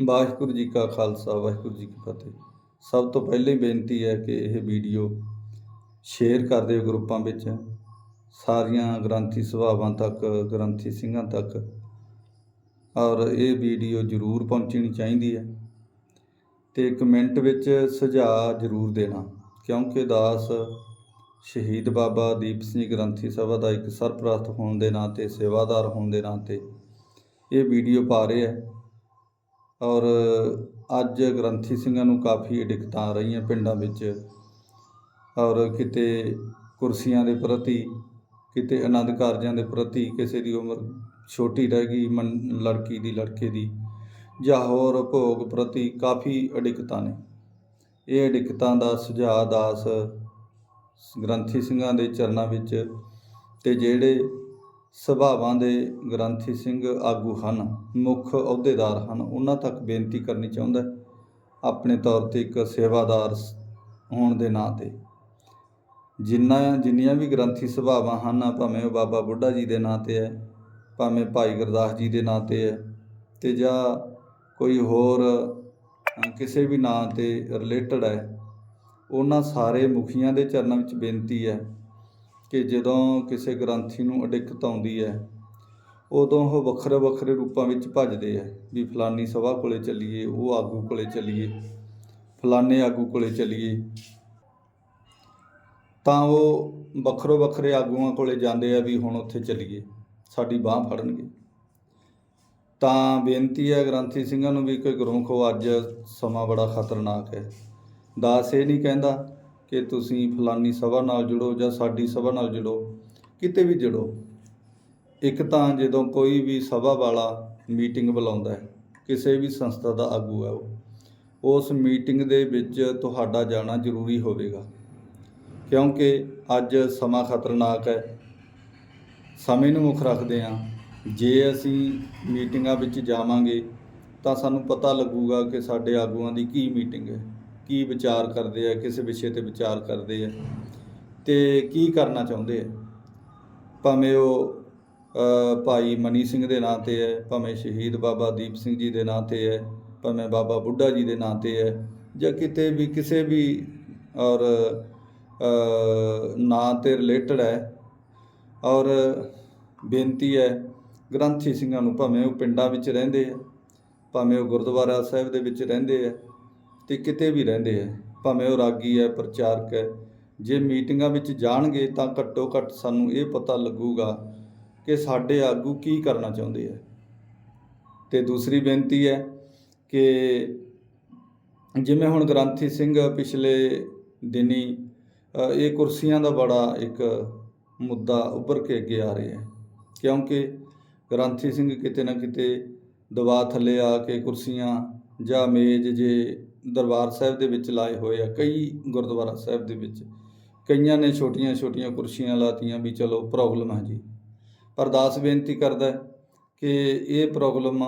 ਵਾਹਿਗੁਰੂ ਜੀ ਕਾ ਖਾਲਸਾ, ਵਾਹਿਗੁਰੂ ਜੀ ਕੀ ਫਤਿਹ। ਸਭ ਤੋਂ ਪਹਿਲੇ ਬੇਨਤੀ ਹੈ ਕਿ ਇਹ ਵੀਡੀਓ ਸ਼ੇਅਰ ਕਰ ਦਿਓ ਗਰੁੱਪਾਂ ਵਿੱਚ। ਸਾਰੀਆਂ ਗ੍ਰੰਥੀ ਸੁਭਾਵਾਂ ਤੱਕ, ਗ੍ਰੰਥੀ ਸਿੰਘਾਂ ਤੱਕ। ਔਰ ਇਹ ਵੀਡੀਓ ਜ਼ਰੂਰ ਪਹੁੰਚਣੀ ਚਾਹੀਦੀ ਹੈ। ਤੇ ਕਮੈਂਟ ਵਿੱਚ ਸੁਝਾਅ ਜ਼ਰੂਰ ਦੇਣਾ। ਕਿਉਂਕਿ ਦਾਸ ਸ਼ਹੀਦ ਬਾਬਾ ਦੀਪ ਸਿੰਘ ਗ੍ਰੰਥੀ ਸਭਾ ਦਾ ਇੱਕ ਸਰਪ੍ਰਸਤ ਹੋਣ ਦੇ ਨਾਤੇ ਸੇਵਾਦਾਰ ਹੋਣ ਦੇ ਨਾਤੇ ਇਹ ਵੀਡੀਓ ਪਾ ਰਿਹਾ ਹੈ। ਔਰ ਅੱਜ ਗ੍ਰੰਥੀ ਸਿੰਘਾਂ ਨੂੰ ਕਾਫੀ ਦਿੱਕਤਾਂ ਆ ਰਹੀਆਂ ਪਿੰਡਾਂ ਵਿੱਚ। ਔਰ ਕਿਤੇ ਕੁਰਸੀਆਂ ਦੇ ਪ੍ਰਤੀ, ਕਿਤੇ ਆਨੰਦ ਕਾਰਜਾਂ ਦੇ ਪ੍ਰਤੀ ਕਿਸੇ ਦੀ ਉਮਰ ਛੋਟੀ ਰਹਿ ਗਈ, ਮਨ- ਲੜਕੀ ਦੀ, ਲੜਕੇ ਦੀ, ਜਾਂ ਹੋਰ ਭੋਗ ਪ੍ਰਤੀ ਕਾਫੀ ਅਡਿੱਕਤਾਂ ਨੇ। ਇਹ ਅਡਿੱਕਤਾਂ ਦਾ ਸੁਝਾਅ ਦਾਸ ਗ੍ਰੰਥੀ ਸਿੰਘਾਂ ਦੇ ਚਰਨਾਂ ਵਿੱਚ ਤੇ ਜਿਹੜੇ ਸਭਾਵਾਂ ਦੇ ਗ੍ਰੰਥੀ ਸਿੰਘ ਆਗੂ ਹਨ, ਮੁੱਖ ਅਹੁਦੇਦਾਰ ਹਨ। ਉਹਨਾਂ ਤੱਕ ਬੇਨਤੀ ਕਰਨੀ ਚਾਹੁੰਦਾ ਆਪਣੇ ਤੌਰ ਤੇ ਇੱਕ ਸੇਵਾਦਾਰ ਸ- ਹੋਣ ਦੇ ਨਾਂ ਤੇ। ਜਿੰਨਾ, ਜਿੰਨੀਆਂ ਵੀ ਗ੍ਰੰਥੀ ਸਭਾਵਾਂ ਹਨ, ਭਾਵੇਂ ਉਹ ਬਾਬਾ ਬੁੱਢਾ ਜੀ ਦੇ ਨਾਂ ਤੇ ਹੈ, ਭਾਵੇਂ ਭਾਈ ਗੁਰਦਾਸ ਜੀ ਦੇ ਨਾਂ ਤੇ ਹੈ, ਤੇ ਜਾਂ ਕੋਈ ਹੋਰ ਕਿਸੇ ਵੀ ਨਾਂ ਤੇ ਰਿਲੇਟਡ ਹੈ, ਉਹਨਾਂ ਸਾਰੇ ਮੁਖੀਆਂ ਦੇ ਚਰਨਾਂ ਵਿੱਚ ਬੇਨਤੀ ਹੈ ਕਿ ਜਦੋਂ ਕਿਸੇ ਗ੍ਰੰਥੀ ਨੂੰ ਅਡਿੱਕਤ ਆਉਂਦੀ ਹੈ, ਉਦੋਂ ਉਹ ਵੱਖਰੇ ਵੱਖਰੇ ਰੂਪਾਂ ਵਿੱਚ ਭੱਜਦੇ ਆ ਵੀ ਫਲਾਨੀ ਸਭਾ ਕੋਲੇ ਚੱਲੀਏ, ਉਹ ਆਗੂ ਕੋਲੇ ਚੱਲੀਏ, ਫਲਾਨੇ ਆਗੂ ਕੋਲੇ ਚੱਲੀਏ। ਤਾਂ ਉਹ ਵੱਖਰੋ ਵੱਖਰੇ ਆਗੂਆਂ ਕੋਲੇ ਜਾਂਦੇ ਆ ਵੀ ਹੁਣ ਉੱਥੇ ਚੱਲੀਏ, ਸਾਡੀ ਬਾਹ ਫੜਨਗੇ। ਤਾਂ ਬੇਨਤੀ ਹੈ ਗ੍ਰੰਥੀ ਸਿੰਘਾਂ ਨੂੰ ਵੀ ਕੋਈ ਗੁਰਮੁਖੋ ਅੱਜ ਸਮਾਂ ਬੜਾ ਖਤਰਨਾਕ ਹੈ। ਦਾਸ ਇਹ ਨਹੀਂ ਕਹਿੰਦਾ ਕਿ ਤੁਸੀਂ ਫਲਾਨੀ ਸਭਾ ਨਾਲ ਜੁੜੋ ਜਾਂ ਸਾਡੀ ਸਭਾ ਨਾਲ ਜੁੜੋ, ਕਿਤੇ ਵੀ ਜੁੜੋ, ਇੱਕ ਤਾਂ ਜਦੋਂ ਕੋਈ ਵੀ ਸਭਾ ਵਾਲਾ ਮੀਟਿੰਗ ਬੁਲਾਉਂਦਾ ਹੈ, ਕਿਸੇ ਵੀ ਸੰਸਥਾ ਦਾ ਆਗੂ ਹੈ ਉਹ, ਉਸ ਮੀਟਿੰਗ ਦੇ ਵਿੱਚ ਤੁਹਾਡਾ ਜਾਣਾ ਜ਼ਰੂਰੀ ਹੋਵੇਗਾ। ਕਿਉਂਕਿ ਅੱਜ ਸਮਾਂ ਖਤਰਨਾਕ ਹੈ, ਸਮੇਂ ਨੂੰ ਮੁੱਖ ਰੱਖਦੇ ਹਾਂ, ਜੇ ਅਸੀਂ ਮੀਟਿੰਗਾਂ ਵਿੱਚ ਜਾਵਾਂਗੇ ਤਾਂ ਸਾਨੂੰ ਪਤਾ ਲੱਗੂਗਾ ਕਿ ਸਾਡੇ ਆਗੂਆਂ ਦੀ ਕੀ ਮੀਟਿੰਗ ਹੈ। ਕੀ ਵਿਚਾਰ ਕਰਦੇ ਆ, ਕਿਸ ਵਿਸ਼ੇ ਤੇ ਵਿਚਾਰ ਕਰਦੇ ਆ ਤੇ ਕੀ ਕਰਨਾ ਚਾਹੁੰਦੇ ਆ। ਭਾਵੇਂ ਉਹ ਭਾਈ ਮਨੀ ਸਿੰਘ ਦੇ ਨਾਂ ਤੇ ਹੈ, ਭਾਵੇਂ ਸ਼ਹੀਦ ਬਾਬਾ ਦੀਪ ਸਿੰਘ ਜੀ ਦੇ ਨਾਂ ਤੇ ਹੈ, ਭਾਵੇਂ ਬਾਬਾ ਬੁੱਢਾ ਜੀ ਦੇ ਨਾਂ ਤੇ ਹੈ ਜਾਂ ਕਿਤੇ ਵੀ, ਕਿਸੇ ਵੀ ਔਰ ਨਾਂ ਤੇ ਰਿਲੇਟਡ ਹੈ ਔਰ ਬੇਨਤੀ ਹੈ ਗ੍ਰੰਥੀ ਸਿੰਘਾਂ ਨੂੰ, ਭਾਵੇਂ ਉਹ ਪਿੰਡਾਂ ਵਿੱਚ ਰਹਿੰਦੇ ਆ, ਭਾਵੇਂ ਉਹ ਗੁਰਦੁਆਰਾ ਸਾਹਿਬ ਦੇ ਵਿੱਚ ਰਹਿੰਦੇ ਆ ਤੇ ਕਿਤੇ ਵੀ ਰਹਿੰਦੇ ਹੈ ਭਾਵੇਂ ਉਹ ਰਾਗੀ ਹੈ ਪ੍ਰਚਾਰਕ ਹੈ ਜੇ ਮੀਟਿੰਗਾਂ ਵਿੱਚ ਜਾਣਗੇ ਤਾਂ ਘੱਟੋ ਘੱਟ ਸਾਨੂੰ ਇਹ ਪਤਾ ਲੱਗੂਗਾ ਕਿ ਸਾਡੇ ਆਗੂ ਕੀ ਕਰਨਾ ਚਾਹੁੰਦੇ ਹੈ ਤੇ ਦੂਸਰੀ ਬੇਨਤੀ ਹੈ ਕਿ ਜਿਵੇਂ ਹੁਣ ਗ੍ਰੰਥੀ ਸਿੰਘ ਪਿਛਲੇ ਦਿਨੀ ਇਹ ਕੁਰਸੀਆਂ ਦਾ ਬੜਾ ਇੱਕ ਮੁੱਦਾ ਉੱਭਰ ਕੇ ਅੱਗੇ ਆ ਰਿਹਾ ਹੈ ਕਿਉਂਕਿ ਗ੍ਰੰਥੀ ਸਿੰਘ ਕਿਤੇ ਨਾ ਕਿਤੇ ਦਬਾਅ ਥੱਲੇ ਆ ਕੇ ਕੁਰਸੀਆਂ ਜਾਂ ਮੇਜ਼ ਜੇ ਦਰਬਾਰ ਸਾਹਿਬ ਦੇ ਵਿੱਚ ਲਾਏ ਹੋਏ ਆ, ਕਈ ਗੁਰਦੁਆਰਾ ਸਾਹਿਬ ਦੇ ਵਿੱਚ। ਕਈਆਂ ਨੇ ਛੋਟੀਆਂ-ਛੋਟੀਆਂ ਕੁਰਸੀਆਂ ਲਾਤੀਆਂ ਵੀ ਚਲੋ ਪ੍ਰੋਬਲਮ ਹੈ ਜੀ। ਪਰ ਦਾਸ ਬੇਨਤੀ ਕਰਦਾ ਕਿ ਇਹ ਪ੍ਰੋਬਲਮ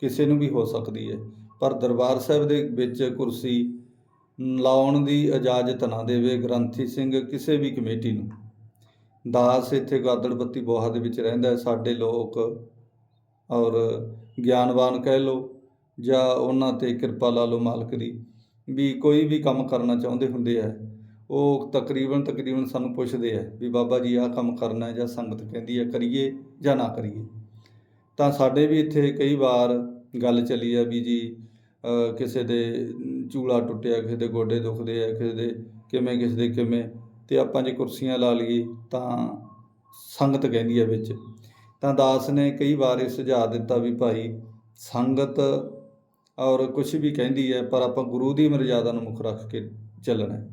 ਕਿਸੇ ਨੂੰ ਵੀ ਹੋ ਸਕਦੀ ਹੈ। ਪਰ ਦਰਬਾਰ ਸਾਹਿਬ ਦੇ ਵਿੱਚ ਕੁਰਸੀ ਲਾਉਣ ਦੀ ਇਜਾਜ਼ਤ ਨਾ ਦੇਵੇ ਗ੍ਰੰਥੀ ਸਿੰਘ ਕਿਸੇ ਵੀ ਕਮੇਟੀ ਨੂੰ। ਦਾਸ ਇੱਥੇ ਗਾਦੜਪੱਤੀ ਬੋਹਾ ਦੇ ਵਿੱਚ ਰਹਿੰਦਾ ਸਾਡੇ ਲੋਕ ਔਰ ਗਿਆਨਵਾਨ ਕਹਿ ਲਓ ਜਾਂ ਉਹਨਾਂ ਤੇ ਕਿਰਪਾ ਲਾ ਲਓ ਮਾਲਕ ਦੀ, ਵੀ ਕੋਈ ਵੀ ਕੰਮ ਕਰਨਾ ਚਾਹੁੰਦੇ ਹੁੰਦੇ ਆ, ਉਹ ਤਕਰੀਬਨ ਤਕਰੀਬਨ ਸਾਨੂੰ ਪੁੱਛਦੇ ਆ ਵੀ ਬਾਬਾ ਜੀ ਆਹ ਕੰਮ ਕਰਨਾ ਹੈ ਜਾਂ ਸੰਗਤ ਕਹਿੰਦੀ ਹੈ ਕਰੀਏ ਜਾਂ ਨਾ ਕਰੀਏ। ਤਾਂ ਸਾਡੇ ਵੀ ਇੱਥੇ ਕਈ ਵਾਰ ਗੱਲ ਚੱਲੀ ਆ ਵੀ ਜੀ ਕਿਸੇ ਦੇ ਚੂਲਾ ਟੁੱਟਿਆ, ਕਿਸੇ ਦੇ ਗੋਡੇ ਦੁਖਦੇ ਆ, ਕਿਸੇ ਦੇ ਕਿਵੇਂ, ਕਿਸੇ ਦੇ ਕਿਵੇਂ, ਤੇ ਆਪਾਂ ਜੇ ਕੁਰਸੀਆਂ ਲਾ ਲਈਏ ਤਾਂ ਸੰਗਤ ਕਹਿੰਦੀ ਹੈ ਵਿੱਚ। ਤਾਂ ਦਾਸ ਨੇ ਕਈ ਵਾਰ ਇਹ ਸੁਝਾਅ ਦਿੱਤਾ ਵੀ ਭਾਈ, ਸੰਗਤ ਔਰ ਕੁਝ ਵੀ ਕਹਿੰਦੀ ਹੈ, ਪਰ ਆਪਾਂ ਗੁਰੂ ਦੀ ਮਰਜ਼ਾਦਾ ਨੂੰ ਮੁੱਖ ਰੱਖ ਕੇ ਚੱਲਣਾ ਹੈ।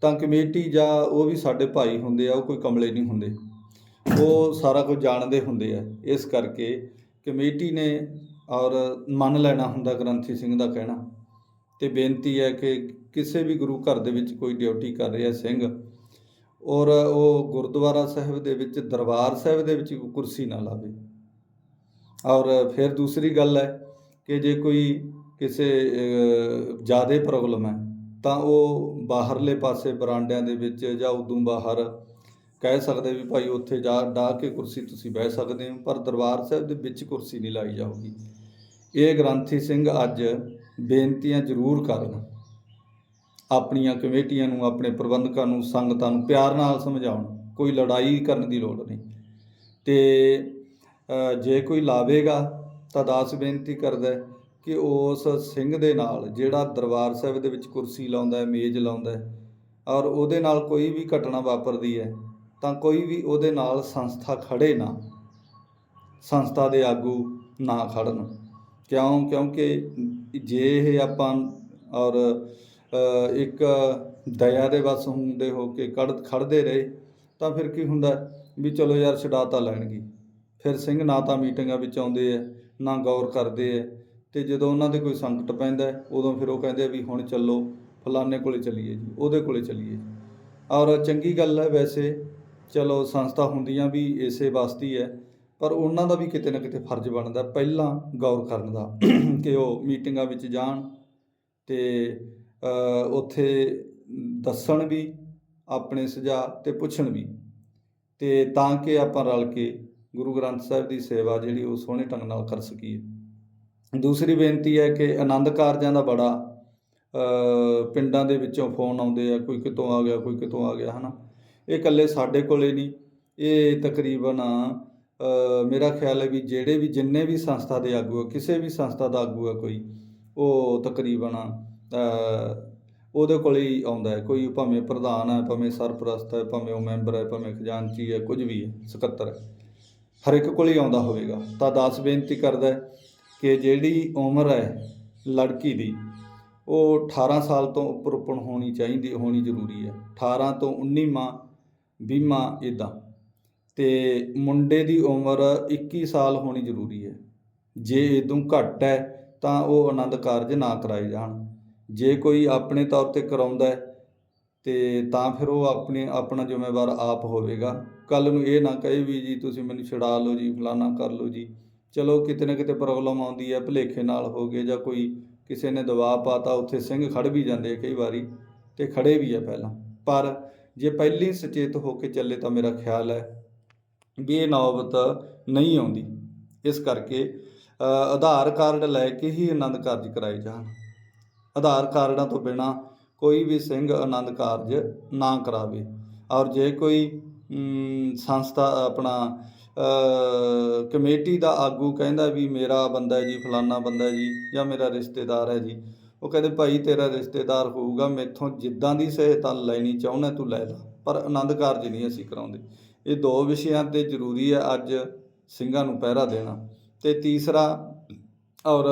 ਤਾਂ ਕਮੇਟੀ ਜਾਂ ਉਹ ਵੀ ਸਾਡੇ ਭਾਈ ਹੁੰਦੇ ਆ, ਉਹ ਕੋਈ ਕਮਲੇ ਨਹੀਂ ਹੁੰਦੇ। ਉਹ ਸਾਰਾ ਕੁਝ ਜਾਣਦੇ ਹੁੰਦੇ ਆ। ਇਸ ਕਰਕੇ ਕਮੇਟੀ ਨੇ ਔਰ ਮੰਨ ਲੈਣਾ ਹੁੰਦਾ ਗ੍ਰੰਥੀ ਸਿੰਘ ਦਾ ਕਹਿਣਾ। ਤੇ ਬੇਨਤੀ ਹੈ ਕਿ ਕਿਸੇ ਵੀ ਗੁਰੂ ਘਰ ਦੇ ਵਿੱਚ ਕੋਈ ਡਿਊਟੀ ਕਰ ਰਿਹਾ ਸਿੰਘ ਔਰ ਉਹ ਗੁਰਦੁਆਰਾ ਸਾਹਿਬ ਦੇ ਵਿੱਚ, ਦਰਬਾਰ ਸਾਹਿਬ ਦੇ ਵਿੱਚ ਕੁਰਸੀ ਨਾ ਲਾਵੇ। ਔਰ ਫਿਰ ਦੂਸਰੀ ਗੱਲ ਹੈ ਕਿ ਜੇ ਕੋਈ ਕਿਸੇ ਜ਼ਿਆਦਾ ਪ੍ਰੋਬਲਮ ਹੈ, ਤਾਂ ਉਹ ਬਾਹਰਲੇ ਪਾਸੇ ਬਰਾਂਡਿਆਂ ਦੇ ਵਿੱਚ ਜਾਂ ਉਦੋਂ ਬਾਹਰ ਕਹਿ ਸਕਦੇ ਵੀ ਭਾਈ ਉੱਥੇ ਜਾ ਡਾ ਕੇ ਕੁਰਸੀ ਤੁਸੀਂ ਬਹਿ ਸਕਦੇ ਹੋ, ਪਰ ਦਰਬਾਰ ਸਾਹਿਬ ਦੇ ਵਿੱਚ ਕੁਰਸੀ ਨਹੀਂ ਲਾਈ ਜਾਊਗੀ। ਇਹ ਗ੍ਰੰਥੀ ਸਿੰਘ ਅੱਜ ਬੇਨਤੀਆਂ ਜ਼ਰੂਰ ਕਰਨ, ਆਪਣੀਆਂ ਕਮੇਟੀਆਂ ਨੂੰ, ਆਪਣੇ ਪ੍ਰਬੰਧਕਾਂ ਨੂੰ, ਸੰਗਤਾਂ ਨੂੰ ਪਿਆਰ ਨਾਲ ਸਮਝਾਉਣ, ਕੋਈ ਲੜਾਈ ਕਰਨ ਦੀ ਲੋੜ ਨਹੀਂ। ਤੇ ਜੇ ਕੋਈ ਲਾਵੇਗਾ ਤਾਂ ਦਾਸ ਬੇਨਤੀ ਕਰਦਾ ਹੈ ਕਿ ਉਸ ਸਿੰਘ ਦੇ ਨਾਲ ਜਿਹੜਾ ਦਰਬਾਰ ਸਾਹਿਬ ਦੇ ਵਿੱਚ ਕੁਰਸੀ ਲਾਉਂਦਾ ਹੈ, ਮੇਜ਼ ਲਾਉਂਦਾ ਹੈ ਔਰ ਉਹਦੇ ਨਾਲ ਕੋਈ ਵੀ ਘਟਨਾ ਵਾਪਰਦੀ ਹੈ, ਤਾਂ ਕੋਈ ਵੀ ਉਹਦੇ ਨਾਲ ਸੰਸਥਾ ਖੜੇ ਨਾ, ਸੰਸਥਾ ਦੇ ਆਗੂ ਨਾ ਖੜਨ। ਕਿਉਂ? ਕਿਉਂਕਿ ਜੇ ਇਹ ਆਪਾਂ ਔਰ ਇੱਕ ਦਇਆ ਦੇ ਵਸ ਹੁੰਦੇ ਹੋ ਕੇ ਕੜ ਖੜਦੇ ਰਹੇ, ਤਾਂ ਫਿਰ ਕੀ ਹੁੰਦਾ ਵੀ ਚਲੋ ਯਾਰ ਛਡਾ ਤਾਂ ਲੈਣਗੇ। ਫਿਰ ਸਿੰਘ ਨਾ ਤਾਂ ਮੀਟਿੰਗਾਂ ਵਿੱਚ ਆਉਂਦੇ ਆ ਨਾ ਗੌਰ ਕਰਦੇ ਆ ਤੇ ਜਦੋਂ ਉਹਨਾਂ ਦੇ ਕੋਈ ਸੰਕਟ ਪੈਂਦਾ ਉਦੋਂ ਫਿਰ ਉਹ ਕਹਿੰਦੇ ਵੀ ਹੁਣ ਚੱਲੋ, ਫਲਾਣੇ ਕੋਲੇ ਚੱਲੀਏ ਜੀ, ਉਹਦੇ ਕੋਲੇ ਚੱਲੀਏ। ਜੀ ਔਰ ਚੰਗੀ ਗੱਲ ਹੈ ਵੈਸੇ, ਚਲੋ ਸੰਸਥਾ ਹੁੰਦੀਆਂ ਵੀ ਇਸੇ ਵਾਸਤੇ ਹੈ ਪਰ ਉਹਨਾਂ ਦਾ ਵੀ ਕਿਤੇ ਨਾ ਕਿਤੇ ਫਰਜ਼ ਬਣਦਾ ਪਹਿਲਾਂ ਗੌਰ ਕਰਨ ਦਾ, ਕਿ ਉਹ ਮੀਟਿੰਗਾਂ ਵਿੱਚ ਜਾਣ ਤੇ ਉੱਥੇ ਦੱਸਣ ਵੀ, ਆਪਣੇ ਸੁਝਾਅ ਤੇ ਪੁੱਛਣ ਵੀ। ਤੇ ਤਾਂ ਕਿ ਆਪਾਂ ਰਲ ਕੇ ਗੁਰੂ ਗ੍ਰੰਥ ਸਾਹਿਬ ਦੀ ਸੇਵਾ ਜਿਹੜੀ ਉਹ ਸੋਹਣੇ ਢੰਗ ਨਾਲ ਕਰ ਸਕੀਏ ਦੂਸਰੀ ਬੇਨਤੀ ਹੈ ਕਿ ਆਨੰਦ ਕਾਰਜਾਂ ਦਾ ਬੜਾ ਪਿੰਡਾਂ ਦੇ ਵਿੱਚੋਂ ਫੋਨ ਆਉਂਦੇ ਆ, ਕੋਈ ਕਿਤੋਂ ਆ ਗਿਆ, ਕੋਈ ਕਿਤੋਂ ਆ ਗਿਆ, ਹਨਾ? ਇਹ ਇਕੱਲੇ ਸਾਡੇ ਕੋਲੇ ਨਹੀਂ। ਇਹ ਤਕਰੀਬਨ ਮੇਰਾ ਖਿਆਲ ਹੈ ਵੀ ਜਿਹੜੇ ਵੀ, ਜਿੰਨੇ ਵੀ ਸੰਸਥਾ ਦੇ ਆਗੂ ਆ, ਕਿਸੇ ਵੀ ਸੰਸਥਾ ਦਾ ਆਗੂ ਆ ਕੋਈ, ਉਹ ਤਕਰੀਬਨ ਉਹਦੇ ਕੋਲ ਹੀ ਆਉਂਦਾ ਹੈ। ਕੋਈ ਭਾਵੇਂ ਪ੍ਰਧਾਨ ਹੈ, ਭਾਵੇਂ ਸਰਪ੍ਰਸਤ ਹੈ, ਭਾਵੇਂ ਉਹ ਮੈਂਬਰ ਹੈ, ਭਾਵੇਂ ਖਜ਼ਾਨਚੀ ਹੈ, ਕੁਝ ਵੀ ਹੈ, ਸਕੱਤਰ ਹੈ। ਹਰ ਇੱਕ ਕੋਲ ਹੀ ਆਉਂਦਾ ਹੋਵੇਗਾ। ਤਾਂ ਦਾਸ ਬੇਨਤੀ ਕਰਦਾ ਹੈ ਕਿ ਜਿਹੜੀ ਉਮਰ ਹੈ ਲੜਕੀ ਦੀ, ਉਹ 18 ਸਾਲ ਤੋਂ ਉੱਪਰ ਉੱਪਰ ਹੋਣੀ ਚਾਹੀਦੀ, ਹੋਣੀ ਜ਼ਰੂਰੀ ਹੈ। 18 ਤੋਂ 19ਵਾਂ 20ਵਾਂ ਇਦਾਂ ਤੇ ਮੁੰਡੇ ਦੀ ਉਮਰ 21 ਸਾਲ ਹੋਣੀ ਜ਼ਰੂਰੀ ਹੈ। ਜੇ ਇਦੋਂ ਘੱਟ ਹੈ ਤਾਂ ਉਹ ਆਨੰਦ ਕਾਰਜ ਨਾ ਕਰਾਏ ਜਾਣ। ਜੇ ਕੋਈ ਆਪਣੇ ਤੌਰ ਤੇ ਕਰਾਉਂਦਾ ਹੈ ਤੇ ਤਾਂ ਫਿਰ ਉਹ ਆਪਣੇ, ਆਪਣਾ ਜ਼ਿੰਮੇਵਾਰ ਆਪ ਹੋਵੇਗਾ। ਕੱਲ ਨੂੰ ਇਹ ਨਾ ਕਹੇ ਵੀ ਜੀ, ਤੁਸੀਂ ਮੈਨੂੰ ਛੁਡਾ ਲਓ ਜੀ, ਫਲਾਨਾ ਕਰ ਲਓ ਜੀ। ਚਲੋ ਕਿਤੇ ਨਾ ਕਿਤੇ ਪ੍ਰੋਬਲਮ ਆਉਂਦੀ ਹੈ, ਭੁਲੇਖੇ ਨਾਲ ਹੋ ਗਏ ਜਾਂ ਕੋਈ ਕਿਸੇ ਨੇ ਦਬਾਅ ਪਾਤਾ, ਉੱਥੇ ਸਿੰਘ ਖੜ ਵੀ ਜਾਂਦੇ ਕਈ ਵਾਰੀ ਤੇ ਖੜੇ ਵੀ ਆ ਪਹਿਲਾਂ। ਪਰ ਜੇ ਪਹਿਲੀ ਸੁਚੇਤ ਹੋ ਕੇ ਚੱਲੇ ਤਾਂ ਮੇਰਾ ਖਿਆਲ ਹੈ ਵੀ ਇਹ ਨੌਬਤ ਨਹੀਂ ਆਉਂਦੀ। ਇਸ ਕਰਕੇ ਆਧਾਰ ਕਾਰਡ ਲੈ ਕੇ ਹੀ ਆਨੰਦ ਕਾਰਜ ਕਰਾਏ ਜਾਣ। ਆਧਾਰ ਕਾਰਡਾਂ ਤੋਂ ਬਿਨਾ ਕੋਈ ਵੀ ਸਿੰਘ ਆਨੰਦ ਕਾਰਜ ਨਾ ਕਰਾਵੇ। ਔਰ ਜੇ ਕੋਈ ਸੰਸਥਾ ਆਪਣਾ ਕਮੇਟੀ ਦਾ ਆਗੂ ਕਹਿੰਦਾ ਵੀ ਮੇਰਾ ਬੰਦਾ ਜੀ, ਫਲਾਨਾ ਬੰਦਾ ਜੀ ਜਾਂ ਮੇਰਾ ਰਿਸ਼ਤੇਦਾਰ ਹੈ ਜੀ, ਉਹ ਕਹਿੰਦੇ ਭਾਈ ਤੇਰਾ ਰਿਸ਼ਤੇਦਾਰ ਹੋਊਗਾ, ਮੈਥੋਂ ਜਿੱਦਾਂ ਦੀ ਸਹਾਇਤਾ ਲੈਣੀ ਚਾਹੁੰਦਾ ਤੂੰ ਲੈ ਲੈ। ਪਰ ਆਨੰਦ ਕਾਰਜ ਨਹੀਂ ਅਸੀਂ ਕਰਾਉਂਦੇ। ਇਹ ਦੋ ਵਿਸ਼ਿਆਂ ਤੇ ਜ਼ਰੂਰੀ ਹੈ ਅੱਜ ਸਿੰਘਾਂ ਨੂੰ ਪਹਿਰਾ ਦੇਣਾ। ਤੇ ਤੀਸਰਾ, ਔਰ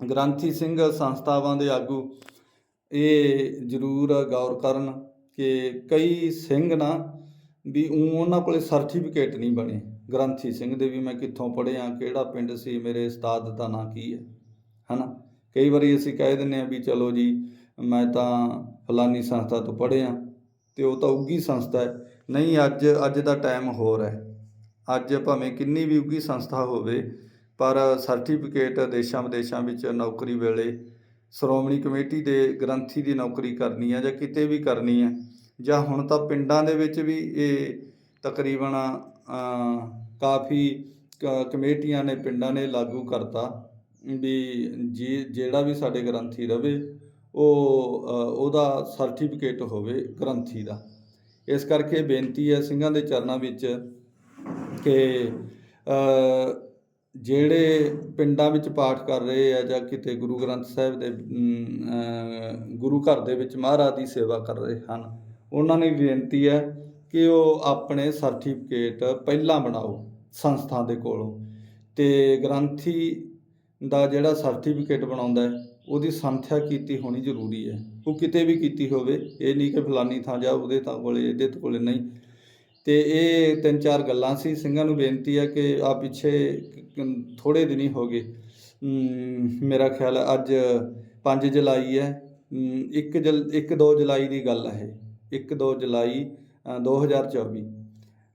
ਗ੍ਰੰਥੀ ਸਿੰਘ ਸੰਸਥਾਵਾਂ ਦੇ ਆਗੂ ਇਹ ਜ਼ਰੂਰ ਗੌਰ ਕਰਨ ਕਿ ਕਈ ਸਿੰਘ ਨਾ ਵੀ ਉਹਨਾਂ ਕੋਲੇ ਸਰਟੀਫਿਕੇਟ ਨਹੀਂ ਬਣੇ। ਗ੍ਰੰਥੀ ਸਿੰਘ ਦੇ ਵੀ ਮੈਂ ਕਿੱਥੋਂ ਪੜ੍ਹਿਆ ਕਿਹੜਾ ਪਿੰਡ ਸੀ, ਮੇਰੇ ਉਸਤਾਦ ਦਾ ਨਾਂ ਕੀ ਹੈ, ਹਨਾ? ਕਈ ਵਾਰੀ ਅਸੀਂ ਕਹਿ ਦਿੰਦੇ ਆ ਵੀ ਚਲੋ ਜੀ, ਮੈਂ ਤਾਂ ਫਲਾਨੀ ਸੰਸਥਾ ਤੋਂ ਪੜ੍ਹਿਆ ਤੇ ਉਹ ਤਾਂ ਉੱਗੀ ਸੰਸਥਾ ਹੈ। ਨਹੀਂ, ਅੱਜ ਅੱਜ ਦਾ ਟਾਈਮ ਹੋਰ ਹੈ। ਅੱਜ ਭਾਵੇਂ ਕਿੰਨੀ ਵੀ ਉੱਗੀ ਸੰਸਥਾ ਹੋਵੇ, ਪਰ ਸਰਟੀਫਿਕੇਟ ਦੇਸ਼ਾਂ ਵਿਦੇਸ਼ਾਂ ਵਿੱਚ ਨੌਕਰੀ ਵੇਲੇ ਸ਼੍ਰੋਮਣੀ ਕਮੇਟੀ ਦੇ ਗ੍ਰੰਥੀ ਦੀ ਨੌਕਰੀ ਕਰਨੀ ਹੈ ਜਾਂ ਕਿਤੇ ਵੀ ਕਰਨੀ ਹੈ ਜਾਂ ਹੁਣ ਤਾਂ ਪਿੰਡਾਂ ਦੇ ਵਿੱਚ ਵੀ ਇਹ ਤਕਰੀਬਨ ਕਾਫੀ ਕ- ਕਮੇਟੀਆਂ ਨੇ ਪਿੰਡਾਂ ਨੇ ਲਾਗੂ ਕਰਤਾ ਵੀ ਜੀ, ਜਿਹੜਾ ਵੀ ਸਾਡੇ ਗ੍ਰੰਥੀ ਰਵੇ, ਉਹ ਉਹਦਾ ਸਰਟੀਫਿਕੇਟ ਹੋਵੇ ਗ੍ਰੰਥੀ ਦਾ। ਇਸ ਕਰਕੇ ਬੇਨਤੀ ਹੈ ਸਿੰਘਾਂ ਦੇ ਚਰਨਾਂ ਵਿੱਚ ਕਿ ਜਿਹੜੇ ਪਿੰਡਾਂ ਵਿੱਚ ਪਾਠ ਕਰ ਰਹੇ ਆ ਜਾਂ ਕਿਤੇ ਗੁਰੂ ਗ੍ਰੰਥ ਸਾਹਿਬ ਦੇ ਗੁਰੂ ਘਰ ਦੇ ਵਿੱਚ ਮਹਾਰਾਜ ਦੀ ਸੇਵਾ ਕਰ ਰਹੇ ਹਨ, ਉਹਨਾਂ ਨੇ ਬੇਨਤੀ ਹੈ ਕਿ ਉਹ ਆਪਣੇ ਸਰਟੀਫਿਕੇਟ ਪਹਿਲਾਂ ਬਣਾਓ ਸੰਸਥਾ ਦੇ ਕੋਲੋਂ ਤੇ ਗ੍ਰੰਥੀ ਦਾ ਜਿਹੜਾ ਸਰਟੀਫਿਕੇਟ ਬਣਾਉਂਦਾ ਹੈ, ਉਹਦੀ ਸੰਥਿਆ ਕੀਤੀ ਹੋਣੀ ਜ਼ਰੂਰੀ ਹੈ। ਉਹ ਕਿਤੇ ਵੀ ਕੀਤੀ ਹੋਵੇ, ਇਹ ਨਹੀਂ ਕਿ ਫਲਾਨੀ ਥਾਂ ਜਾ ਉਹਦੇ ਤਾਂ ਕੋਲੇ, ਇਹਦੇ ਤੋਂ ਕੋਲੇ ਨਹੀਂ। ਤੇ ਇਹ ਤਿੰਨ ਚਾਰ ਗੱਲਾਂ ਸੀ। ਸਿੰਘਾਂ ਨੂੰ ਬੇਨਤੀ ਹੈ ਕਿ ਆ ਪਿੱਛੇ ਥੋੜੇ ਦਿਨ ਹੀ ਹੋ ਗਏ। ਮੇਰਾ ਖਿਆਲ ਅੱਜ 5 ਜੁਲਾਈ ਹੈ। 1 ਜਲ 1 2 ਜੁਲਾਈ ਦੀ ਗੱਲ ਹੈ ਇਹ। 1 2 ਜੁਲਾਈ ਅ, 2024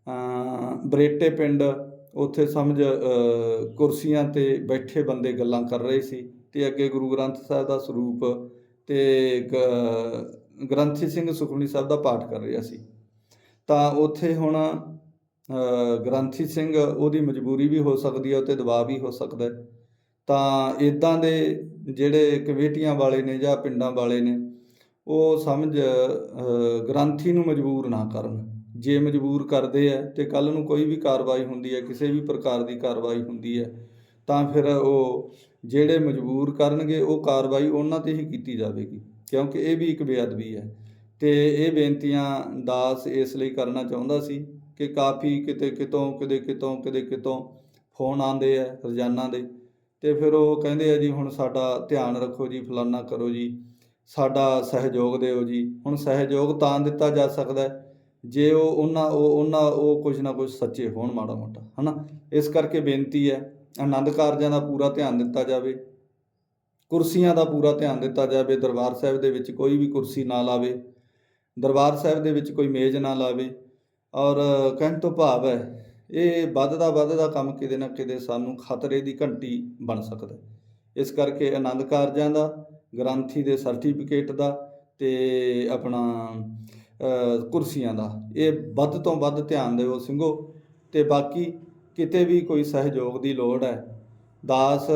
ਅ, ਬਰੇਟੇ ਪਿੰਡ ਉੱਥੇ ਸਮਝ ਕੁਰਸੀਆਂ ਤੇ ਬੈਠੇ ਬੰਦੇ ਗੱਲਾਂ ਕਰ ਰਹੇ ਸੀ ਤੇ ਅੱਗੇ ਗੁਰੂ ਗ੍ਰੰਥ ਸਾਹਿਬ ਦਾ ਸਰੂਪ ਤੇ ਗ- ਗ੍ਰੰਥੀ ਸਿੰਘ ਸੁਖਮਨੀ ਸਾਹਿਬ ਦਾ ਪਾਠ ਕਰ ਰਿਹਾ ਸੀ। ਤਾਂ ਉੱਥੇ ਹੁਣ ਗ੍ਰੰਥੀ ਸਿੰਘ ਉਹਦੀ ਮਜਬੂਰੀ ਵੀ ਹੋ ਸਕਦੀ ਹੈ ਉੱਤੇ ਦਬਾਅ ਵੀ ਹੋ ਸਕਦਾ ਹੈ। ਤਾਂ ਇਦਾਂ ਦੇ ਜਿਹੜੇ ਕਮੇਟੀਆਂ ਵਾਲੇ ਨੇ ਜਾਂ ਪਿੰਡਾਂ ਵਾਲੇ ਨੇ, ਉਹ ਸਮਝ ਗ੍ਰੰਥੀ ਨੂੰ ਮਜਬੂਰ ਨਾ ਕਰਨ। ਜੇ ਮਜਬੂਰ ਕਰਦੇ ਆ ਤੇ ਕੱਲ ਨੂੰ ਕੋਈ ਵੀ ਕਾਰਵਾਈ ਹੁੰਦੀ ਹੈ, ਕਿਸੇ ਵੀ ਪ੍ਰਕਾਰ ਦੀ ਕਾਰਵਾਈ ਹੁੰਦੀ ਹੈ, ਤਾਂ ਫਿਰ ਉਹ ਜਿਹੜੇ ਮਜਬੂਰ ਕਰਨਗੇ, ਉਹ ਕਾਰਵਾਈ ਉਹਨਾਂ ਤੇ ਹੀ ਕੀਤੀ ਜਾਵੇਗੀ। ਕਿਉਂਕਿ ਇਹ ਵੀ ਇੱਕ ਬੇਅਦਬੀ ਹੈ। ਤੇ ਇਹ ਬੇਨਤੀਆਂ ਦਾਸ ਇਸ ਲਈ ਕਰਨਾ ਚਾਹੁੰਦਾ ਸੀ ਕਿ ਕਾਫੀ ਕਿਤੇ ਕਿਤੋਂ ਕਿਤੇ ਕਿਤੋਂ ਕਿਤੇ ਕਿਤੋਂ ਫੋਨ ਆਉਂਦੇ ਆ, ਰੋਜ਼ਾਨਾ ਦੇ। ਤੇ ਫਿਰ ਉਹ ਕਹਿੰਦੇ ਆ ਜੀ, ਹੁਣ ਸਾਡਾ ਧਿਆਨ ਰੱਖੋ ਜੀ, ਫਲਾਨਾ ਕਰੋ ਜੀ। ਸਾਡਾ ਸਹਿਯੋਗ ਦਿਓ ਜੀ। ਹੁਣ ਸਹਿਯੋਗ ਤਾਂ ਦਿੱਤਾ ਜਾ ਸਕਦਾ ਜੇ ਉਹ ਉਹਨਾਂ ਉਹ ਉਹਨਾਂ, ਉਹ ਕੁਝ ਨਾ ਕੁਝ ਸੱਚੇ ਹੋਣ ਮਾੜਾ ਮੋਟਾ, ਹਨਾ? ਇਸ ਕਰਕੇ ਬੇਨਤੀ ਹੈ, ਆਨੰਦ ਕਾਰਜਾਂ ਦਾ ਪੂਰਾ ਧਿਆਨ ਦਿੱਤਾ ਜਾਵੇ। ਕੁਰਸੀਆਂ ਦਾ ਪੂਰਾ ਧਿਆਨ ਦਿੱਤਾ ਜਾਵੇ। ਦਰਬਾਰ ਸਾਹਿਬ ਦੇ ਵਿੱਚ ਕੋਈ ਵੀ ਕੁਰਸੀ ਨਾ ਲਾਵੇ। ਦਰਬਾਰ ਸਾਹਿਬ ਦੇ ਵਿੱਚ ਕੋਈ ਮੇਜ਼ ਨਾ ਲਾਵੇ ਔਰ ਕਹਿਣ ਤੋਂ ਭਾਵ ਹੈ, ਇਹ ਵੱਧਦਾ ਵੱਧਦਾ ਕੰਮ ਕਿਤੇ ਨਾ ਕਿਤੇ ਸਾਨੂੰ ਖਤਰੇ ਦੀ ਘੰਟੀ ਬਣ ਸਕਦਾ ਇਸ ਕਰਕੇ ਆਨੰਦ ਕਾਰਜਾਂ ਦਾ, ਗ੍ਰੰਥੀ ਦੇ ਸਰਟੀਫਿਕੇਟ ਦਾ ਤੇ ਆਪਣਾ ਕੁਰਸੀਆਂ ਦਾ, ਇਹ ਵੱਧ ਤੋਂ ਵੱਧ ਧਿਆਨ ਦਿਓ ਸਿੰਘੋ। ਤੇ ਬਾਕੀ ਕਿਤੇ ਵੀ ਕੋਈ ਸਹਿਯੋਗ ਦੀ ਲੋੜ ਹੈ, ਦਾਸ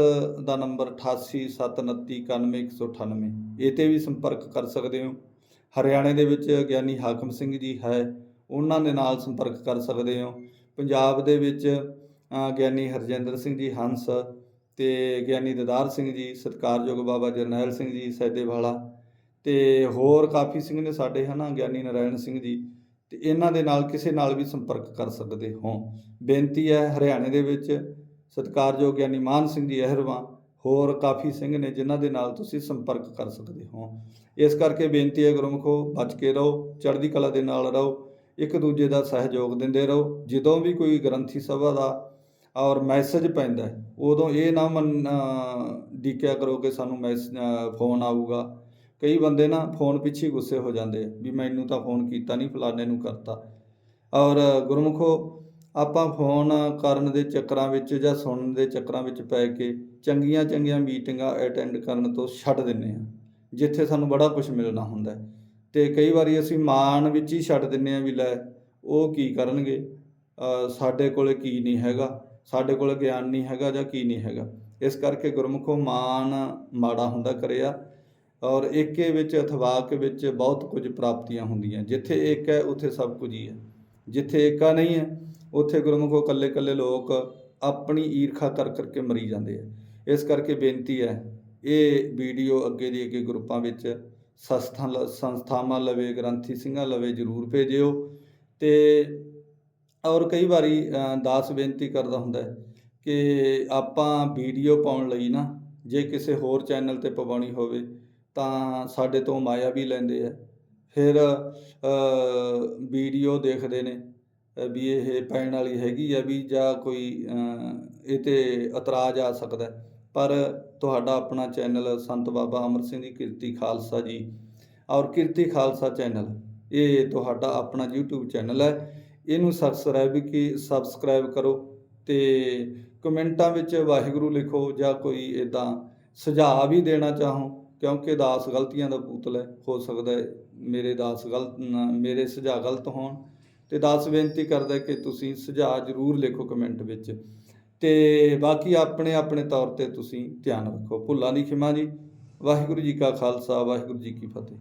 ਦਾ ਨੰਬਰ 8879919198 ਇਹ ਤੇ ਵੀ ਸੰਪਰਕ ਕਰ ਸਕਦੇ ਹੋ। ਹਰਿਆਣੇ ਦੇ ਵਿੱਚ ਗਿਆਨੀ ਹਾਕਮ ਸਿੰਘ ਜੀ ਹੈ, ਉਹਨਾਂ ਦੇ ਨਾਲ ਸੰਪਰਕ ਕਰ ਸਕਦੇ ਹੋ। ਪੰਜਾਬ ਦੇ ਵਿੱਚ ਗਿਆਨੀ ਹਰਜਿੰਦਰ ਸਿੰਘ ਜੀ ਹੰਸ ਤੇ ਗਿਆਨੀ ਦਦਾਰ ਸਿੰਘ ਜੀ, ਸਤਿਕਾਰਯੋਗ ਬਾਬਾ ਜਰਨੈਲ ਸਿੰਘ ਜੀ ਸੈਦੇਵਾਲਾ ਤੇ ਹੋਰ ਕਾਫੀ ਸਿੰਘ ਨੇ ਸਾਡੇ ਹਨਾ ਗਿਆਨੀ ਨਾਰਾਇਣ ਸਿੰਘ ਜੀ। ਤੇ ਇਹਨਾਂ ਦੇ ਨਾਲ ਕਿਸੇ ਨਾਲ ਵੀ ਸੰਪਰਕ ਕਰ ਸਕਦੇ ਹੋ। ਬੇਨਤੀ ਹੈ ਹਰਿਆਣੇ ਦੇ ਵਿੱਚ ਸਤਿਕਾਰਯੋਗ ਗਿਆਨੀ ਮਾਨ ਸਿੰਘ ਜੀ ਅਹਿਰਵਾ ਹੋਰ ਕਾਫੀ ਸਿੰਘ ਨੇ ਜਿਨ੍ਹਾਂ ਦੇ ਨਾਲ ਤੁਸੀਂ ਸੰਪਰਕ ਕਰ ਸਕਦੇ ਹੋ। ਇਸ ਕਰਕੇ ਬੇਨਤੀ ਹੈ ਗੁਰਮਖੋ, ਬਚ ਕੇ ਰਹੋ, ਚੜ੍ਹਦੀ ਕਲਾ ਦੇ ਨਾਲ ਰਹੋ, ਇੱਕ ਦੂਜੇ ਦਾ ਸਹਿਯੋਗ ਦਿੰਦੇ ਰਹੋ। ਜਦੋਂ ਵੀ ਕੋਈ ਗ੍ਰੰਥੀ ਸਭਾ ਦਾ ਔਰ ਮੈਸੇਜ ਪੈਂਦਾ ਉਦੋਂ ਇਹ ਨਾ ਮੰਨ ਡੀਕਿਆ ਕਰੋ ਕਿ ਸਾਨੂੰ ਮੈਸ ਫੋਨ ਆਊਗਾ। ਕਈ ਬੰਦੇ ਨਾ ਫੋਨ ਪਿੱਛੇ ਗੁੱਸੇ ਹੋ ਜਾਂਦੇ ਵੀ ਮੈਨੂੰ ਤਾਂ ਫੋਨ ਕੀਤਾ ਨਹੀਂ ਫਲਾਣੇ ਨੂੰ ਕਰਤਾ। ਔਰ ਗੁਰਮੁਖੋ ਆਪਾਂ ਫੋਨ ਕਰਨ ਦੇ ਚੱਕਰਾਂ ਵਿੱਚ ਜਾਂ ਸੁਣਨ ਦੇ ਚੱਕਰਾਂ ਵਿੱਚ ਪੈ ਕੇ ਚੰਗੀਆਂ ਚੰਗੀਆਂ ਮੀਟਿੰਗਾਂ ਅਟੈਂਡ ਕਰਨ ਤੋਂ ਛੱਡ ਦਿੰਨੇ ਆ ਜਿੱਥੇ ਸਾਨੂੰ ਬੜਾ ਕੁਝ ਮਿਲਣਾ ਹੁੰਦਾ ਹੈ। ਤੇ ਕਈ ਵਾਰੀ ਅਸੀਂ ਮਾਣ ਵਿੱਚ ਹੀ ਛੱਡ ਦਿੰਨੇ ਆ ਵੀ ਲੈ, ਉਹ ਕੀ ਕਰਨਗੇ? ਸਾਡੇ ਕੋਲੇ ਕੀ ਨਹੀਂ ਹੈਗਾ, ਸਾਡੇ ਕੋਲ ਗਿਆਨ ਨਹੀਂ ਹੈਗਾ ਜਾਂ ਕੀ ਨਹੀਂ ਹੈਗਾ। ਇਸ ਕਰਕੇ ਗੁਰਮੁਖੋ ਮਾਣ ਮਾੜਾ ਹੁੰਦਾ ਕਰਿਆ ਔਰ ਏਕੇ ਵਿੱਚ, ਅਥਵਾਕ ਵਿੱਚ ਬਹੁਤ ਕੁਝ ਪ੍ਰਾਪਤੀਆਂ ਹੁੰਦੀਆਂ। ਜਿੱਥੇ ਏਕ ਹੈ, ਉੱਥੇ ਸਭ ਕੁਝ ਹੀ ਹੈ। ਜਿੱਥੇ ਏਕਾ ਨਹੀਂ ਹੈ ਉੱਥੇ ਗੁਰਮੁਖੋ ਕੱਲੇ ਕੱਲੇ ਲੋਕ ਆਪਣੀ ਈਰਖਾ ਕਰ ਕਰਕੇ ਮਰੀ ਜਾਂਦੇ ਆ। ਇਸ ਕਰਕੇ ਬੇਨਤੀ ਹੈ, ਇਹ ਵੀਡੀਓ ਅੱਗੇ ਦੀ ਅੱਗੇ ਗਰੁੱਪਾਂ ਵਿੱਚ ਸੰਸਥਾ ਲ- ਸੰਸਥਾਵਾਂ ਲਵੇ, ਗ੍ਰੰਥੀ ਸਿੰਘਾਂ ਲਵੇ ਜਰੂਰ ਭੇਜਿਓ। ਤੇ ਔਰ ਕਈ ਵਾਰੀ ਦਾਸ ਬੇਨਤੀ ਕਰਦਾ ਹੁੰਦਾ ਹੈ ਕਿ ਆਪਾਂ ਵੀਡੀਓ ਪਾਉਣ ਲਈ ਨਾ, ਜੇ ਕਿਸੇ ਹੋਰ ਚੈਨਲ ਤੇ ਪਵਾਉਣੀ ਹੋਵੇ, ਤਾਂ ਸਾਡੇ ਤੋਂ ਮਾਇਆ ਵੀ ਲੈਂਦੇ ਆ। ਫਿਰ ਵੀਡੀਓ ਦੇਖਦੇ ਨੇ। ਵੀ ਇਹ ਪੈਣ ਵਾਲੀ ਹੈਗੀ ਆ ਵੀ ਜਾਂ ਕੋਈ ਇਹ ਤੇ ਇਤਰਾਜ਼ ਆ ਸਕਦਾ ਪਰ ਤੁਹਾਡਾ ਆਪਣਾ ਚੈਨਲ ਸੰਤ ਬਾਬਾ ਅਮਰ ਸਿੰਘ ਜੀ ਕਿਰਤੀ ਖਾਲਸਾ ਜੀ ਔਰ ਕਿਰਤੀ ਖਾਲਸਾ ਚੈਨਲ, ਇਹ ਤੁਹਾਡਾ ਆਪਣਾ YouTube ਚੈਨਲ ਹੈ। ਇਹਨੂੰ ਸਬਸਕ੍ਰਾਈਬ ਕੀ ਸਬਸਕ੍ਰਾਈਬ ਕਰੋ ਤੇ ਕਮੈਂਟਾਂ ਵਿੱਚ ਵਾਹਿਗੁਰੂ ਲਿਖੋ ਜਾਂ ਕੋਈ ਇਦਾਂ ਸੁਝਾਅ ਵੀ ਦੇਣਾ ਚਾਹੋ, ਕਿਉਂਕਿ ਦਾਸ ਗਲਤੀਆਂ ਦਾ ਪੁਤਲ ਹੈ, ਹੋ ਸਕਦਾ ਹੈ ਮੇਰੇ ਦਾਸ ਗਲਤ ਮੇਰੇ ਸੁਝਾਅ ਗਲਤ ਹੋਣ। ਤੇ ਦਾਸ ਬੇਨਤੀ ਕਰਦਾ ਕਿ ਤੁਸੀਂ ਸੁਝਾਅ ਜ਼ਰੂਰ ਲਿਖੋ ਕਮੈਂਟ ਵਿੱਚ ਤੇ ਬਾਕੀ ਆਪਣੇ ਆਪਣੇ ਤੌਰ ਤੇ ਤੁਸੀਂ ਧਿਆਨ ਰੱਖੋ। ਭੁੱਲਾਂ ਦੀ ਖਿਮਾ ਜੀ। ਵਾਹਿਗੁਰੂ ਜੀ ਕਾ ਖਾਲਸਾ, ਵਾਹਿਗੁਰੂ ਜੀ ਕੀ ਫਤਿਹ।